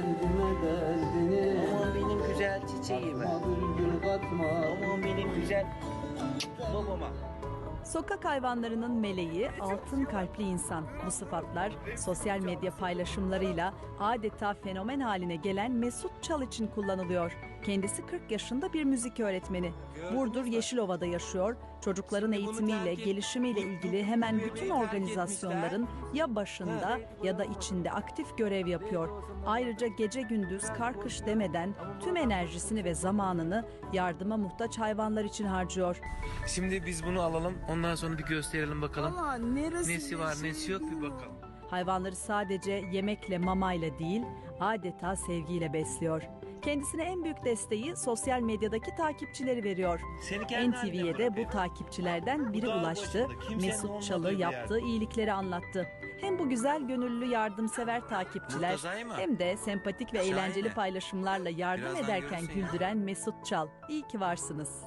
derdime derdini Aman benim güzel çiçeğime. Katma bülbül katma Aman benim güzel babama. Sokak hayvanlarının meleği, altın kalpli insan. Bu sıfatlar sosyal medya paylaşımlarıyla adeta fenomen haline gelen Mesut Çal için kullanılıyor. Kendisi 40 yaşında bir müzik öğretmeni. Burdur Yeşilova'da yaşıyor. Çocukların eğitimiyle, gelişimiyle ilgili hemen bütün organizasyonların ya başında ya da içinde aktif görev yapıyor. Ayrıca gece gündüz kar kış demeden tüm enerjisini ve zamanını yardıma muhtaç hayvanlar için harcıyor. Şimdi biz bunu alalım. Ondan sonra bir gösterelim bakalım. Ama neresi Nesi var nesi yok bir bakalım. Hayvanları sadece yemekle mamayla değil adeta sevgiyle besliyor. Kendisine en büyük desteği sosyal medyadaki takipçileri veriyor. NTV'ye de bu takipçilerden biri ulaştı. Mesut Çal'ı yaptığı yerde. iyilikleri anlattı. Hem bu güzel gönüllü yardımsever takipçiler hem de sempatik ve eğlenceli paylaşımlarla yardım Birazdan ederken görürsün ya. güldüren Mesut Çal. İyi ki varsınız.